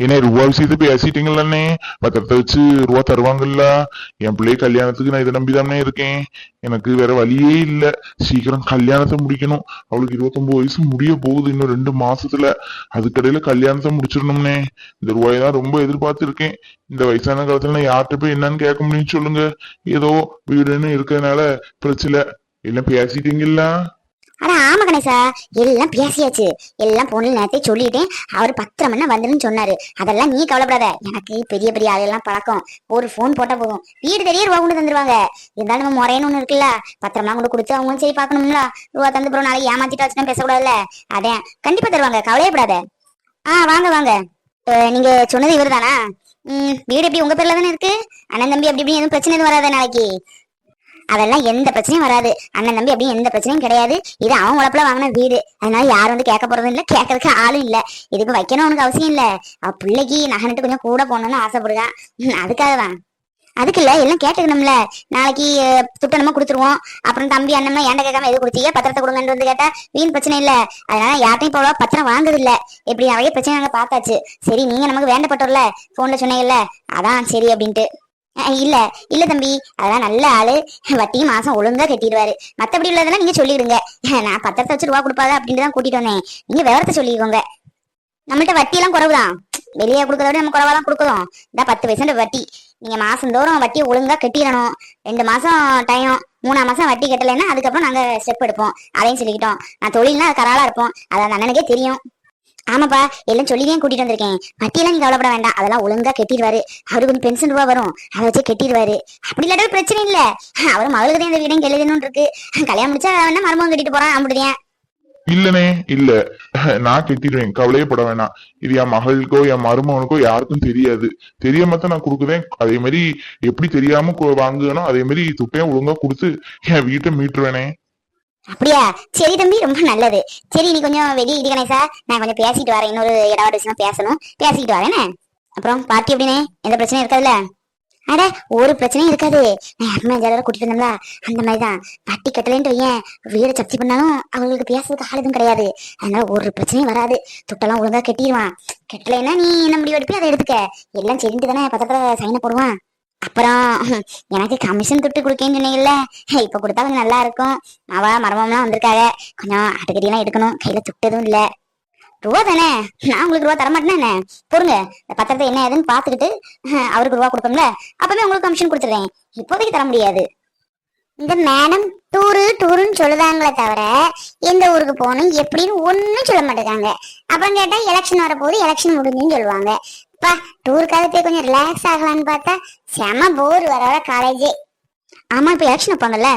ஏன்னா ரூபா விஷயத்தை பேசிட்டீங்களே பத்திரத்தை வச்சு ரூபா தருவாங்கல்ல? என் பிள்ளை கல்யாணத்துக்கு நான் இதை நம்பிதானே இருக்கேன். எனக்கு வேற வழியே இல்ல. சீக்கிரம் கல்யாணத்தை முடிக்கணும். அவளுக்கு இருபத்தொன்பது வயசு முடிய போகுது இன்னும் ரெண்டு மாசத்துல. அதுக்கடையில கல்யாணத்தை முடிச்சிடணும்னே இந்த ரூபாய் தான் ரொம்ப எதிர்பார்த்திருக்கேன். இந்த வயசான காலத்துல நான் யார்கிட்ட போய் என்னன்னு கேட்க முடியும்னு சொல்லுங்க. ஏதோ வீடுன்னு இருக்கிறதுனால பிரச்சனை. எல்லாம் பேசிட்டீங்களா அட ஆமா கணேசா எல்லாம் பேசியாச்சு. எல்லாம் பொண்ணு நேரத்தை சொல்லிட்டேன் அவர் பத்திரம் மணி வந்துருன்னு சொன்னாரு. அதெல்லாம் நீ கவலைப்படாத. எனக்கு பெரிய பெரிய ஆளெல்லாம் பழக்கம். ஒரு ஃபோன் போட்டா போதும். வீடு தெரிய ரூபா கொண்டு தந்துருவாங்க. இருந்தாலும் நம்ம முறையன்னு ஒண்ணு இருக்குல்ல. பத்திரமா கொண்டு கொடுத்து அவங்களும் சரி பார்க்கணும்ல. ரூபா தந்து அப்புறம் நாளைக்கு ஏமாத்திட்டு வச்சுனா பேசக்கூடாதுல்ல. அதான் கண்டிப்பா தருவாங்க. கவலையப்படாத. ஆ வாங்க வாங்க. நீங்க சொன்னது இவர் தானா வீடு எப்படி உங்க பேர்ல தானே இருக்கு? அண்ணன் தம்பி அப்படி இப்படி எதுவும் பிரச்சனை எதுவும் வராத நாளைக்கு? அதெல்லாம் எந்த பிரச்சனையும் வராது. அண்ணன் தம்பி அப்படின்னு எந்த பிரச்சனையும் கிடையாது. இது அவன் உழப்புல வாங்கின வீடு. அதனால யாரும் வந்து கேட்க போறதும் இல்ல கேட்கறதுக்கு ஆளும் இல்ல. இதுக்கு வைக்கணும் உனக்கு அவசியம் இல்ல. அவ பிள்ளைக்கு நகனிட்டு கொஞ்சம் கூட போகணும்னு ஆசைப்படுறான். அதுக்காக தான் அதுக்கு இல்ல எல்லாம் கேட்டுக்கணும்ல. நாளைக்கு துட்டனமா கொடுத்துருவோம். அப்புறம் தம்பி அண்ணன்மா ஏன்ட கேட்காம எது கொடுத்தீங்க? பத்திரத்தை கொடுங்கன்னு வந்து கேட்டா வீண் பிரச்சனை இல்ல. அதனால யார்ட்டையும் இப்போ பத்திரம் வாங்குது இல்ல இப்படி நிறைய பிரச்சனை நாங்க பார்த்தாச்சு. சரி நீங்க நமக்கு வேண்டப்பட்டோர்ல போன்ல சொன்னீங்கல்ல. அதான் சரி அப்படின்ட்டு. இல்ல இல்ல தம்பி. அதெல்லாம் நல்ல ஆளு. வட்டியும் மாசம் ஒழுங்கா கட்டிடுவாரு. மத்தபடி உள்ளதெல்லாம் நீங்க சொல்லிடுங்க. நான் பத்திரத்தை வச்சு ரூபா கொடுப்பாத அப்படின்ட்டு தான் கூட்டிட்டு வந்தேன். நீங்க விவரத்தை சொல்லிக்கோங்க. நம்மள்ட்ட வட்டி எல்லாம் குறவுதான். வெளியே கொடுக்கறத விட நம்ம குறைவா தான் கொடுக்குறோம். இந்த பத்து பைசன்ட் வட்டி. நீங்க மாசம் தோறும் வட்டியை ஒழுங்கா கட்டிடணும். ரெண்டு மாசம் டைம் மூணாம் மாசம் வட்டி கட்டலைன்னா அதுக்கப்புறம் நாங்க ஸ்டெப் எடுப்போம். அதையும் சொல்லிக்கிட்டோம். நான் தொழில்னா கராளா இருப்போம். அது அந்த அண்ணனுக்கே தெரியும். ஆமாப்பா எல்லாம் சொல்லிதான் கூட்டிட்டு வந்திருக்கேன். வட்டியெல்லாம் நீ கவலைப்பட வேண்டாம். அதெல்லாம் ஒழுங்கா கட்டிடுவாரு. அவரு கொஞ்சம் பென்ஷன் ரூபா வரும். அதை வச்சு கட்டிடுவாரு. அப்படி இல்லாட்ட பிரச்சனை இல்ல. அவர் மகளுக்கு தான் இந்த வீடையும் எழுதணும்னு இருக்கு. கல்யாணம் முடிச்சா வேணா மருமகன் கட்டிட்டு போறான் அப்படிதான் இல்லனே இல்ல. நான் கட்டிடுவேன். கவலையே பட வேணாம். இது என் மகளுக்கோ என் மருமகனுக்கோ யாருக்கும் தெரியாது. தெரியாம தான் நான் கொடுக்குறேன் அதே மாதிரி எப்படி தெரியாம கு- வாங்குவேனோ அதே மாதிரி துட்டையும் ஒழுங்கா கொடுத்து என் வீட்டை மீட்டுருவேனே. அப்படியா? சரி தம்பி ரொம்ப நல்லது. சரி நீ கொஞ்சம் வெளியே இடி கணேசா. நான் கொஞ்சம் பேசிட்டு வரேன். இன்னொரு இடவாடு விஷயமா பேசணும். பேசிட்டு வரேன் என்ன? அப்புறம் பார்ட்டி எப்படினே எந்த பிரச்சனையும் இருக்காதுல்ல? அட ஒரு பிரச்சனையும் இருக்காது. நான் அம்மா ஜாலரை கூட்டிட்டு வந்தோம்ல அந்த மாதிரிதான். பட்டி கட்டலைன்ட்டு வையன். வீடு சப்தி பண்ணாலும் அவங்களுக்கு பேசுறதுக்கு ஆள் எதுவும் கிடையாது. அதனால ஒரு பிரச்சனையும் வராது. துட்டெல்லாம் ஒழுங்கா கட்டிடுவான். கட்டலைன்னா நீ என்ன முடிவு எடுப்பி அதை எடுத்துக்க. எல்லாம் சரின்ட்டு தானே பத்திரத்துல சைனை போடுவான். அப்புறம் எனக்கு கமிஷன் துட்டு கொடுக்கேன்னு சொன்னீங்கல்ல இப்ப கொடுத்தா கொஞ்சம் நல்லா இருக்கும். அவ மரமம்லாம் வந்திருக்காங்க. கொஞ்சம் ஆட்டுக்கறியெல்லாம் எடுக்கணும். கையில துட்டு எதுவும் இல்ல. ரூபா தானே? நான் உங்களுக்கு ரூபா தரமாட்டேனே பொருங்க இந்த பத்திரத்தை என்ன ஏதுன்னு பாத்துக்கிட்டு அவருக்கு ரூபா கொடுப்போம்ல. அப்பவே உங்களுக்கு கமிஷன் கொடுத்துறேன் இப்போதைக்கு தர முடியாது. இந்த மேடம் டூரு டூருன்னு சொல்லுதாங்களே தவிர எந்த ஊருக்கு போகணும் எப்படின்னு ஒன்றும் சொல்ல மாட்டேங்காங்க அப்புறம் கேட்டா எலெக்ஷன் வரப்போகுது எலெக்ஷன் முடிஞ்சுன்னு சொல்லுவாங்க. அப்பா டூருக்காக போய் கொஞ்சம் ரிலாக்ஸ் ஆகலான்னு பார்த்தா செம போர் வர வர காலேஜே ஆமா இப்ப எலெக்ஷன் வைப்பாங்கல்ல?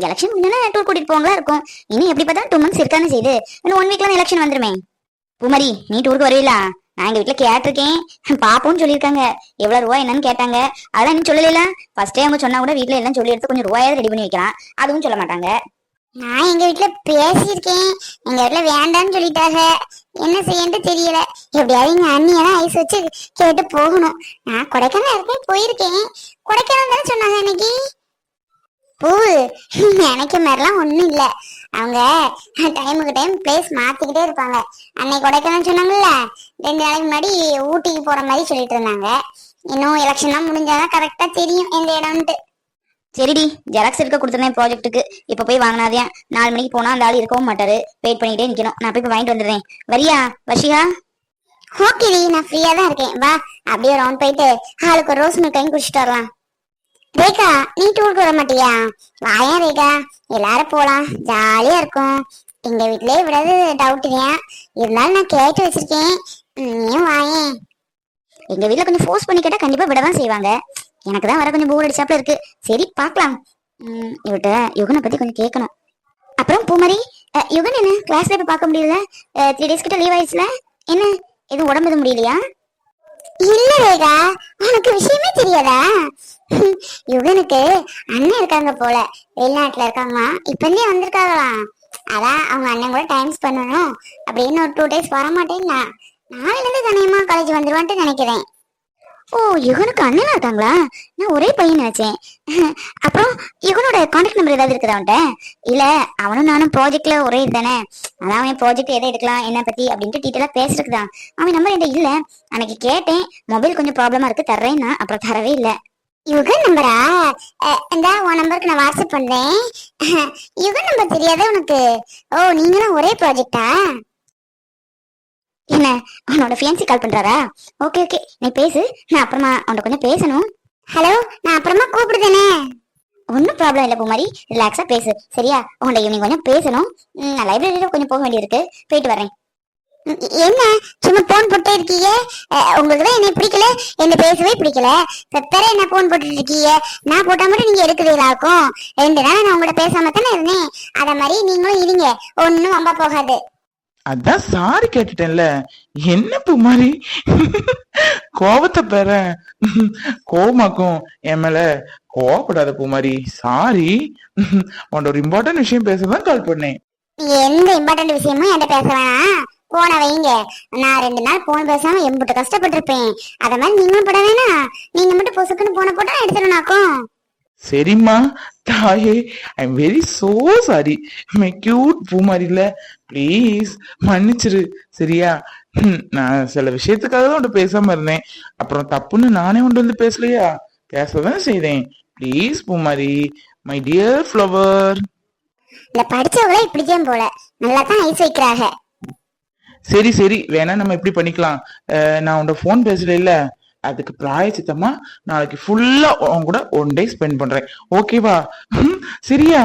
எலெக்ஷன் முடிஞ்சா டூர் கூட்டிட்டு போங்களா இருக்கும். இனி எப்படி பார்த்தா டூ மந்த்ஸ் இருக்கான்னு செய்யுது இன்னும் ஒன் வீக்ல எலெக்ஷன் வந்துருமே. பூமரி நீ டூருக்கு வருவீங்களா நான் எங்க வீட்டுல கேட்டிருக்கேன். பாப்போம்னு சொல்லியிருக்காங்க. எவ்வளவு ரூபா என்னன்னு கேட்டாங்க. அதெல்லாம் இன்னும் சொல்லல ஃபர்ஸ்டே அவங்க சொன்னா கூட வீட்டுல எல்லாம் சொல்லி எடுத்து கொஞ்சம் ரூபாயாவது ரெடி பண்ணி வைக்கலாம். அதுவும் சொல்ல மாட்டாங்க. நான் எங்க வீட்டுல பேசியிருக்கேன். எங்க வீட்டுல வேண்டாம்னு சொல்லிட்டாங்க. என்ன செய்யன்னு தெரியல. எப்படியாவது எங்க அண்ணியெல்லாம் ஐஸ் வச்சு கேட்டு போகணும். நான் கொடைக்கானல் இருக்கேன் போயிருக்கேன். கொடைக்கானல் தானே சொன்னாங்க இன்னைக்கு பூவு. நினைக்க மாதிரிலாம் ஒண்ணும் இல்லை. அவங்க டைமுக்கு டைம் பிளேஸ் மாத்திக்கிட்டே இருப்பாங்க. அன்னைக்கு கொடைக்கானல் சொன்னாங்கல்ல ரெண்டு நாளைக்கு முன்னாடி ஊட்டிக்கு போற மாதிரி சொல்லிட்டு இருந்தாங்க. இன்னும் எலெக்ஷன்லாம் முடிஞ்சாதான் கரெக்டாக தெரியும் எந்த இடம்ட்டு சரிடி ஜெராக்ஸ் எடுக்க கொடுத்துருந்தேன் ப்ராஜெக்ட்டுக்கு இப்போ போய் வாங்கினாதே. நாலு மணிக்கு போனால் அந்த ஆள் இருக்கவும் மாட்டாரு. வெயிட் பண்ணிக்கிட்டே நிற்கணும் நான் போய் வாங்கிட்டு வந்துடுறேன். வரியா? வஷிகா? ஓகேடி நான் ஃப்ரீயாக தான் இருக்கேன். வா அப்படியே ரவுண்ட் போயிட்டு ஆளுக்கு ஒரு ரோஸ் மில்க் வாங்கி குடிச்சிட்டு வரலாம். ரேகா நீ டூருக்கு வர மாட்டியா? வாயா ரேகா. எல்லாரும் போகலாம் ஜாலியாக இருக்கும். எங்கள் வீட்டிலே விடாது டவுட் தான் இருந்தாலும் நான் கேட்டு வச்சிருக்கேன். நீயும் வாயேன் எங்கள் வீட்டில் கொஞ்சம் ஃபோர்ஸ் பண்ணி கேட்டால் கண்டிப்பாக விட தான் செய்வாங்க. எனக்கு தான் வர கொஞ்சம் போர் அடிச்சாப்ல இருக்கு. சரி பார்க்கலாம். இவட்ட யுகனை பத்தி கொஞ்சம் கேட்கணும் அப்புறம் பூமரி யுகன் என்ன? கிளாஸ்ல இப்ப பார்க்க முடியல. த்ரீ டேஸ் கிட்ட லீவ் ஆயிடுச்சுல. என்ன? எதுவும் உடம்பு எதுவும் முடியலையா? இல்ல ரேகா உனக்கு விஷயமே தெரியாதா? யுகனுக்கு அண்ணன் இருக்காங்க போல. வெளிநாட்டுல இருக்காங்க இப்பந்தே வந்திருக்காங்களாம். அதான் அவங்க அண்ணன் கூட டைம் பண்ணணும். அப்படின்னு ஒரு டூ டேஸ் வர மாட்டேன்னா நாளைல இருந்து தனியமா காலேஜ் வந்துருவான்ட்டு நினைக்கிறேன். ஓ யுகனுக்கு அண்ணனா இருக்காங்களா? நான் ஒரே பையன் நினைச்சேன். அப்புறம் யுகனோட கான்டாக்ட் நம்பர் ஏதாவது இருக்குதா அவன்கிட்ட? இல்ல அவனும் நானும் ப்ராஜெக்ட்ல ஒரே இதுதானே. அதான் அவன் ப்ராஜெக்ட் எதை எடுக்கலாம் என்ன பத்தி அப்படின்ட்டு டீட்டெயிலா பேசுறதுக்கு அவன் நம்பர் என்கிட்ட இல்ல. அன்னைக்கு கேட்டேன் மொபைல் கொஞ்சம் ப்ராப்ளமா இருக்கு தர்றேன்னா அப்புறம் தரவே இல்ல. யுகன் நம்பரா இந்த உன் நம்பருக்கு நான் வாட்ஸ்அப் பண்றேன். யுகன் நம்பர் தெரியாதே உனக்கு? ஓ நீங்களும் ஒரே ப்ராஜெக்டா என்ன உன்னோட ஃபியான்சி கால் பண்றாரா? ஓகே ஓகே நீ பேசு. நான் அப்புறமா அவன்கிட்ட கொஞ்சம் பேசணும். ஹலோ நான் அப்புறமா கூப்பிடுதேனே. ஒன்றும் ப்ராப்ளம் இல்லை பூமாரி. ரிலாக்ஸாக பேசு. சரியா? உன்கிட்ட ஈவினிங் கொஞ்சம் பேசணும். நான் லைப்ரரியில கொஞ்சம் போக வேண்டியிருக்கு. போயிட்டு வரேன் ம், என்ன? சும்மா போன் போட்டே இருக்கீங்க உங்களுக்கு தான் என்னை பிடிக்கல? என்ன பேசவே பிடிக்கல. பெப்பரே என்ன போன் போட்டுட்டு இருக்கீங்க நான் போட்டா மட்டும் நீங்க எடுக்கிறீங்களாக்கும் ரெண்டு நாள் நான் உங்கள்ட்ட பேசாம தானே இருந்தேன். அத மாதிரி நீங்களும் இருங்க. ஒன்னும் வம்ப போகாது. அதான் சாரி கேட்டுட்டேன்ல. என்ன பூ மாதிரி கோபத்தை பெற கோபமாக்கும் என் மேல கோவப்படாத பூ மாதிரி சாரி உன்ட ஒரு இம்பார்ட்டன்ட் விஷயம் பேசதான் கால் பண்ணேன். எந்த இம்பார்ட்டன்ட் விஷயமும் என்கிட்ட பேச வேணாம். போன வைங்க. நான் ரெண்டு நாள் போன் பேசாம எம்பிட்டு கஷ்டப்பட்டிருப்பேன். அத மாதிரி நீங்களும் பட வேணாம். நீங்க மட்டும் பொசுக்குன்னு போன போட்டா எடுத்துருனாக்கும் சரிம்மா தாயே. I am very so sorry my cute பூ மாதிரி இல்ல ப்ளீஸ் மன்னிச்சிரு. சரியா? நான் சில விஷயத்துக்காக தான் உன்கிட்ட பேசாம இருந்தேன். அப்புறம் தப்புன்னு நானே உன்ட்டு வந்து பேசலையா? பேசதான் செய்தேன். Please Poomari. My dear flower இந்த படிச்சவங்கள இப்படிதான் போல. நல்லா தான் ஐஸ் வைக்கிறாங்க. சரி சரி. வேணா நம்ம இப்படி பண்ணிக்கலாம். நான் உன்ட ஃபோன் இல்ல. அதுக்கு பிராயச்சித்தமா நாளைக்கு ஃபுல்லா உன் கூட ஒன் டே ஸ்பெண்ட் பண்றேன். ஓகேவா சரியா?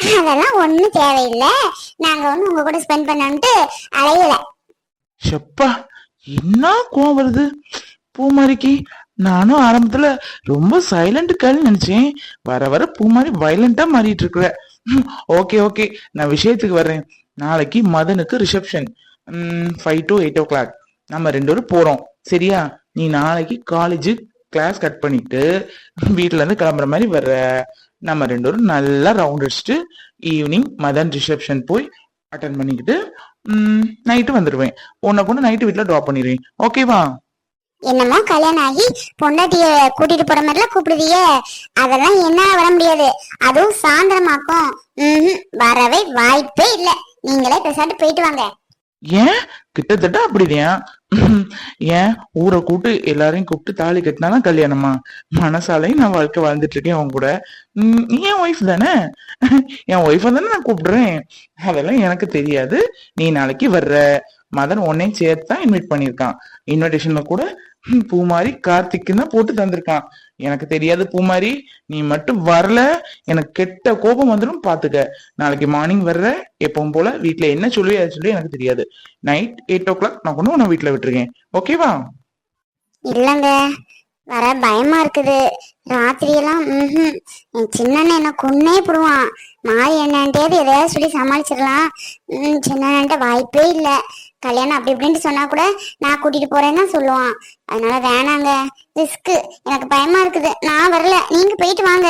அதெல்லாம் ஒண்ணும் தேவையில்லை. நாங்க ஒண்ணு உங்க கூட ஸ்பெண்ட் பண்ணன்ட்டு அலையல. ஷப்பா என்ன கோவம் வருது? பூமாரிக்கு நானும் ஆரம்பத்துல ரொம்ப சைலண்ட் கேள் நினைச்சேன். வர வர பூமாரி வயலண்டா மாறிட்டு இருக்கிற. ஓகே ஓகே நான் விஷயத்துக்கு வர்றேன். நாளைக்கு மதனுக்கு reception five to eight o'clock நம்ம ரெண்டு பேரும் போறோம். சரியா? நீ நாளைக்கு காலேஜ் கிளாஸ் கட் பண்ணிட்டு வீட்ல இருந்து கிளம்புற மாதிரி வர்ற. நம்ம ரெண்டு பேரும் நல்லா ரவுண்ட் அடிச்சுட்டு ஈவினிங் மதன் ரிசப்ஷன் போய் அட்டன் பண்ணிக்கிட்டு நைட்டு வந்துடுவேன் உன்னை கொண்டு நைட்டு வீட்டில் ட்ராப் பண்ணிடுவேன். ஓகேவா என்னமோ கல்யாணம் ஆகி பொண்டாட்டிய கூட்டிட்டு போற மாதிரிலாம் கூப்பிடுவியே அதெல்லாம் என்ன வர முடியாது. அதுவும் சாயந்தரமாக்கும். வரவே வாய்ப்பே இல்ல. நீங்களே பேசாட்டு போயிட்டு வாங்க. ஏன்? கிட்டத்தட்ட அப்படிதான். ஏன்? ஊரை கூப்பிட்டு எல்லாரையும் கூப்பிட்டு தாலி கட்டினாதான் கல்யாணமா? மனசாலையும் நான் வாழ்க்கை வாழ்ந்துட்டு இருக்கேன் உன் கூட. நீ என் ஒய்ஃப் தானே? என் ஒய்ஃபை தானே நான் கூப்பிடுறேன். அதெல்லாம் எனக்கு தெரியாது. நீ நாளைக்கு வர்ற. மதன் உன்னையும் சேர்த்து தான் இன்வைட் பண்ணியிருக்கான். இன்விடேஷன்ல கூட பூமாரி கார்த்திக்குன்னு போட்டு தந்திருக்கான். எனக்கு தெரியாது பூமாரி நீ மட்டும் வரல. எனக்கு கெட்ட கோபம் வந்துடும் பாத்துக்க. நாளைக்கு மார்னிங் வர்ற எப்பவும் போல வீட்டுல என்ன சொல்லி சொல்லி எனக்கு தெரியாது. நைட் எயிட் ஓ கிளாக் நான் கொண்டு உன்னை வீட்டுல விட்டுருக்கேன். ஓகேவா இல்லங்க. வர பயமா இருக்குது. ராத்திரி எல்லாம் என் சின்னண்ணன் என்ன கொன்னே போடுவான். மாறி என்னன்ட்டேது எதையாவது சொல்லி சமாளிச்சிடலாம். ம், சின்னண்ணன்ட்ட வாய்ப்பே இல்ல. கல்யாணம் அப்படி இப்படின்ட்டு சொன்னா கூட நான் கூட்டிட்டு போறேன்னு தான் சொல்லுவான். அதனால வேணாங்க. ரிஸ்க் எனக்கு பயமா இருக்குது. நான் வரல. நீங்க போயிட்டு வாங்க.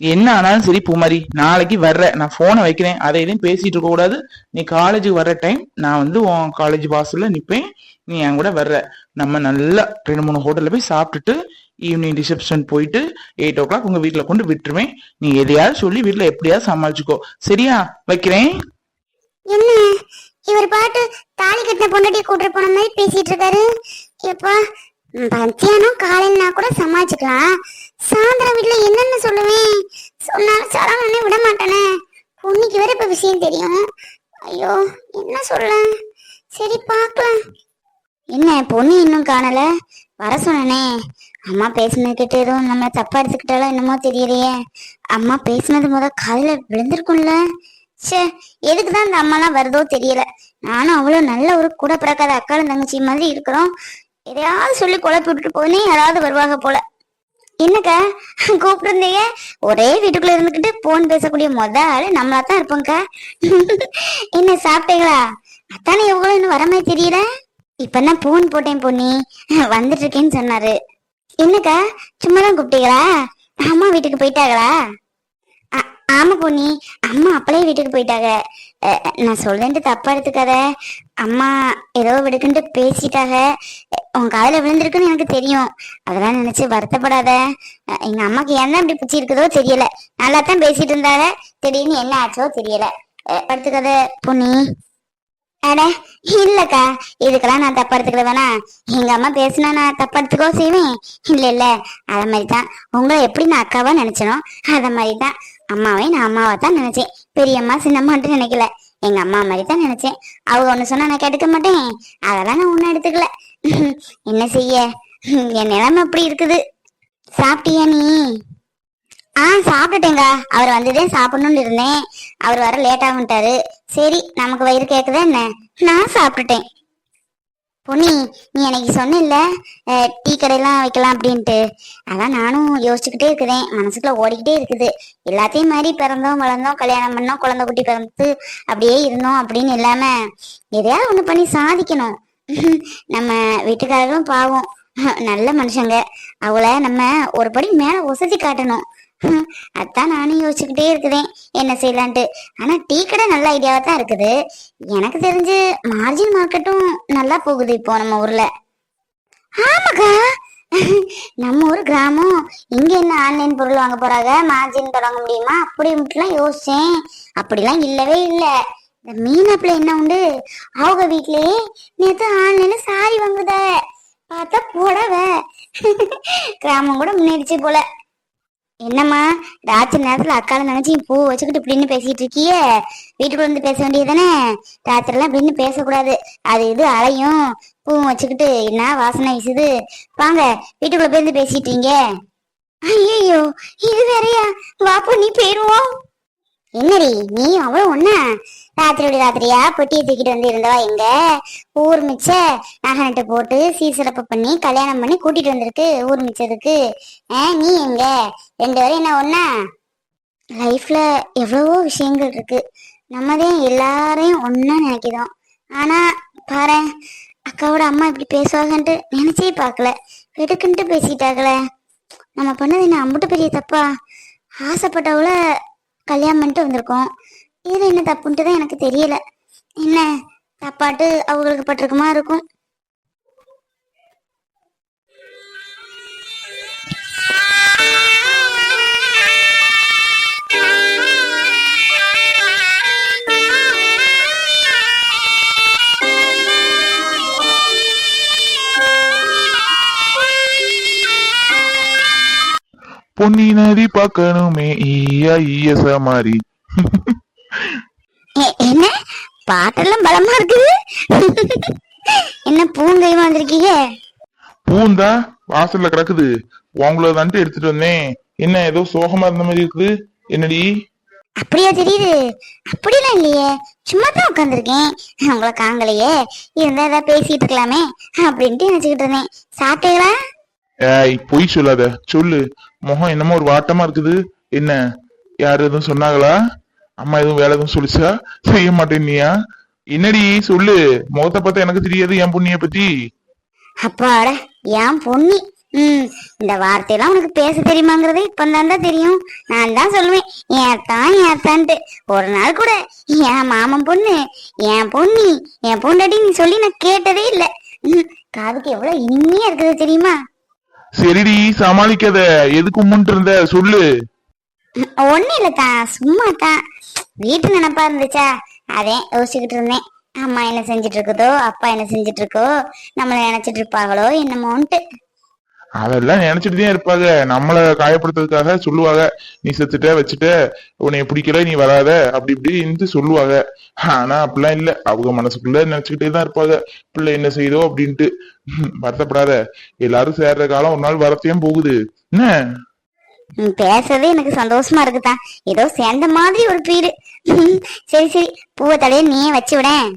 என்ன ஆனாலும் சரி பூமாரி. நாளைக்கு வர்ற நான் போனை வைக்கிறேன். அதை இதையும் பேசிட்டு இருக்க கூடாது. நீ காலேஜுக்கு வர்ற டைம் நான் வந்து உன் காலேஜ் வாசல்ல நிப்பேன். நீ என் கூட வர்ற. நம்ம நல்லா ரெண்டு மூணு ஹோட்டல்ல போய் சாப்பிட்டுட்டு ஈவினிங் ரிசப்ஷன் போயிட்டு எயிட் ஓ கிளாக் உங்க வீட்டுல கொண்டு விட்டுருவேன். நீ எதையாவது சொல்லி வீட்டுல எப்படியாவது சமாளிச்சுக்கோ. சரியா? வைக்கிறேன். என்ன? இவர் பாட்டு தாலி கட்டின பொண்டாட்டி கூட்டு போன மாதிரி பேசிட்டு இருக்காரு. எப்பா மத்தியானம் காலையிலனா கூட சமாளிச்சுக்கலாம். சாயந்தரம் வீட்டுல என்னன்னு சொல்லுவேன். சொன்னாலும் சரவணனே விட மாட்டானே. பொண்ணுக்கு வேற இப்ப விஷயம் தெரியும். ஐயோ என்ன சொல்ல? சரி பார்க்கலாம். என்ன பொண்ணு இன்னும் காணல? வர சொன்னனே. அம்மா பேசுனது எதுவும் நம்ம தப்பா எடுத்துக்கிட்டாலும் என்னமோ தெரியலையே. அம்மா பேசுனது முத காதுல விழுந்திருக்கும்ல. ச்சே எதுக்கு தான் இந்த அம்மாலாம் வருதோ தெரியல. நானும் அவ்வளோ நல்ல ஒரு கூட பிறக்காத அக்காலும் தங்கச்சி மாதிரி இருக்கிறோம். எதையாவது சொல்லி குழப்பி விட்டுட்டு போனே யாராவது வருவாங்க போல. என்னக்கா கூப்பிட்டுருந்தீங்க? ஒரே வீட்டுக்குள்ள இருந்துக்கிட்டு போன் பேசக்கூடிய மொத ஆளு நம்மளா தான் இருப்போம்க்கா. என்ன சாப்பிட்டீங்களா? அத்தானே எவ்வளோ இன்னும் வரமே தெரியல. இப்பதான் போன் போட்டேன் பொண்ணி வந்துட்டு இருக்கேன்னு சொன்னாரு. என்னக்கா சும்மா தான் கூப்பிட்டீங்களா? அம்மா வீட்டுக்கு போயிட்டாங்களா? ஆமா பொன்னி அம்மா அப்பளே வீட்டுக்கு போயிட்டாங்க. நான் சொல்றேன்ட்டு தப்பா எடுத்துக்காத. அம்மா ஏதோ விடுக்குன்ட்டு பேசிட்டாங்க. உன் காதல விழுந்திருக்குன்னு எனக்கு தெரியும். அதெல்லாம் நினைச்சு வருத்தப்படாத. எங்க அம்மாக்கு என்ன இப்படி பிடிச்சி இருக்குதோ தெரியல. நல்லா தான் பேசிட்டு இருந்தாங்க. திடீர்னு என்ன ஆச்சோ தெரியல. படுத்துக்காத பொன்னி. அட இல்லக்கா. இதுக்கெல்லாம் நான் தப்பா எடுத்துக்கல வேணா எங்க அம்மா பேசினா நான் தப்பா எடுத்துக்கோ செய்வேன். இல்ல இல்ல. அத மாதிரிதான். உங்களை எப்படி நான் அக்காவா நினைச்சனோ அத மாதிரிதான். அம்மாவை நான் அம்மாவை தான் நினைச்சேன். பெரியம்மா சின்னம்மான்ட்டு நினைக்கல. எங்க அம்மா மாதிரி தான் நினைச்சேன். அவங்க ஒண்ணு சொன்னா நான் கெடுக்க மாட்டேன். அதெல்லாம் நான் ஒண்ணும் எடுத்துக்கல. என்ன செய்ய? என் நிலைமை அப்படி இருக்குது. சாப்பிட்டியா நீ? ஆ சாப்பிட்டுட்டேங்க. அவர் வந்ததே சாப்பிடணும்னு இருந்தேன். அவர் வர லேட் ஆகுன்ட்டாரு சரி நமக்கு வயிறு கேக்குதா என்ன? நான் சாப்பிட்டுட்டேன். பொன்னி நீ எனக்கு சொன்னில்ல டீ கடையெல்லாம் வைக்கலாம் அப்படின்ட்டு. அதான் நானும் யோசிச்சுக்கிட்டே இருக்குதேன் மனசுக்குள்ள ஓடிக்கிட்டே இருக்குது. எல்லாத்தையும் மாதிரி பிறந்தோம் வளர்ந்தோம் கல்யாணம் பண்ணோம் குழந்தை குட்டி பிறந்து அப்படியே இருந்தோம் அப்படின்னு இல்லாம எதையாவது ஒண்ணு பண்ணி சாதிக்கணும். நம்ம வீட்டுக்காரரும் பாவம். நல்ல மனுஷங்க. அவளை நம்ம ஒரு படி மேல வசதி காட்டணும். அதான் நானும் யோசிச்சுக்கிட்டே இருக்குதேன். என்ன செய்யலான்ட்டு. ஆனா டீ கடை நல்ல ஐடியாவா தான் இருக்குது. எனக்கு தெரிஞ்சு மார்ஜின் மார்க்கெட்டும் நல்லா போகுது இப்போ நம்ம ஊர்ல. ஆமாக்கா. நம்ம ஊர் கிராமம். இங்க என்ன ஆன்லைன் பொருள் வாங்க போறாங்க? மார்ஜின் தொடங்க முடியுமா? அப்படி மட்டும்லாம் யோசிச்சேன். அப்படிலாம் இல்லவே இல்லை. இந்த மீனப்பில் என்ன உண்டு? அவங்க வீட்லயே நேற்று ஆன்லைன்ல சாரி வாங்குத. பார்த்தா போடவ. கிராமம் கூட முன்னேறிச்சு போல. என்னம்மா ராத்திரி நேரத்துல அக்கால நினைச்சு பூ வச்சுக்கிட்டு இப்படின்னு பேசிட்டு இருக்கியே? வீட்டுக்குள்ள இருந்து பேச வேண்டியதுதானே? ராத்திரி எல்லாம் இப்படின்னு பேசக்கூடாது. அது இது அலையும். பூவும் வச்சுக்கிட்டு என்ன வாசனை வீசுது? வாங்க வீட்டுக்குள்ள போய் இருந்து பேசிட்டீங்க ஐயோ இது வேறையா? வாப்போ நீ போயிருவோம் என்னடி நீ அவ்வளவு ஒன்ன? ராத்திரியோட ராத்திரியா? பொட்டியை தூக்கிட்டு வந்து இருந்தவா எங்க ஊர் மிச்ச நகை போட்டு சீசிறப்பு பண்ணி கல்யாணம் பண்ணி கூட்டிட்டு வந்திருக்கு ஊர் மிச்சதுக்கு நீ எங்க? ரெண்டு பேரும் என்ன ஒன்னா லைஃப்ல எவ்வளவோ விஷயங்கள் இருக்கு. நம்மதே எல்லாரையும் ஒன்னா நினைக்கிறோம் ஆனா பாரு அக்காவோட அம்மா இப்படி பேசுவாங்கன்ட்டு நினைச்சே பார்க்கல. வெடுக்குன்ட்டு பேசிட்டாங்களே. நம்ம பண்ணது என்ன அம்புட்டு பெரிய தப்பா? ஆசைப்பட்டவள கல்யாணம் பண்ணிட்டு வந்திருக்கோம். இதுல என்ன தப்புன்ட்டு தான் எனக்கு தெரியல. என்ன? தப்பாட்டு அவங்களுக்கு பட்டிருக்குமா இருக்கும்? பொன்னி நதி பார்க்கணுமே ஈயா ஈய சமாரி பாட்டெல்லாம் பலமா இருக்குது என்ன பூங்கையுமா வந்திருக்கீங்க? பூந்தா? வாசல்ல கிடக்குது. உங்கள தான்ட்டு எடுத்துட்டு வந்தேன். என்ன ஏதோ சோகமா இருந்த மாதிரி இருக்குது? என்னடி? அப்படியா தெரியுது. அப்படிலாம் இல்லையே. சும்மா தான் உட்காந்துருக்கேன் உங்களை காங்கலையே இருந்தா ஏதாவது பேசிட்டு இருக்கலாமே அப்படின்ட்டு நினைச்சுக்கிட்டு இருந்தேன். சாப்பிட்டீங்களா? ஏய் பொய் சொல்லாத. சொல்லு. முகம் என்னமோ ஒரு வாட்டமா இருக்குது. என்ன? யாரு எதுவும் சொன்னாங்களா? அம்மா எதுவும் வேலை எதுவும் சொல்லிச்சா? செய்ய மாட்டேன்னியா? என்னடி சொல்லு. முகத்தை பார்த்தா எனக்கு தெரியாது என் புண்ணிய பத்தி. அப்பாடா ஏன் பொண்ணி. ம் இந்த வார்த்தையெல்லாம் உனக்கு பேச தெரியுமாங்கிறது இப்பந்தான் தான் தெரியும். நான் தான் சொல்லுவேன் ஏத்தான் ஏத்தான்ட்டு. ஒரு நாள் கூட என் மாமன் பொண்ணு என் பொண்ணி என் பொண்டாட்டி நீ சொல்லி நான் கேட்டதே இல்லை. காதுக்கு எவ்வளவு இனிமையா இருக்குது தெரியுமா? சரிடி சமாளிக்காத. எதுக்கு உம்முன்ட்டு இருந்த? சொல்லு. ஒண்ணு இல்லைக்கா சும்மாக்கா சும்மா வீட்டு நினைப்பா இருந்துச்சா? அதே யோசிச்சுக்கிட்டு இருந்தேன். அம்மா என்ன செஞ்சுட்டு இருக்குதோ அப்பா என்ன செஞ்சுட்டு இருக்கோ நம்மள நினைச்சிட்டு இருப்பாங்களோ என்னமோன்ட்டு. அதெல்லாம் நினைச்சிட்டு தான் இருப்பாங்க. நம்மள காயப்படுத்துறதுக்காக சொல்லுவாங்க. நீ செத்துட்ட வச்சுட்ட உன்னை பிடிக்கல நீ வராத அப்படி இப்படி சொல்லுவாங்க. ஆனா அப்படிலாம் இல்ல. அவங்க மனசுக்குள்ள நினைச்சுக்கிட்டே தான் இருப்பாங்க. பிள்ளை என்ன செய்யுதோ அப்படின்ட்டு. வருத்தப்படாத. எல்லாரும் சேர்ற காலம் ஒரு நாள் வரத்தையும் போகுது. என்ன? பேசவே பேசுறதே எனக்கு சந்தோஷமா இருக்குதான் ஏதோ சேர்ந்த மாதிரி ஒரு பீடு. சரி சரி. பூவை தலையை நீயே வச்சு விடேன்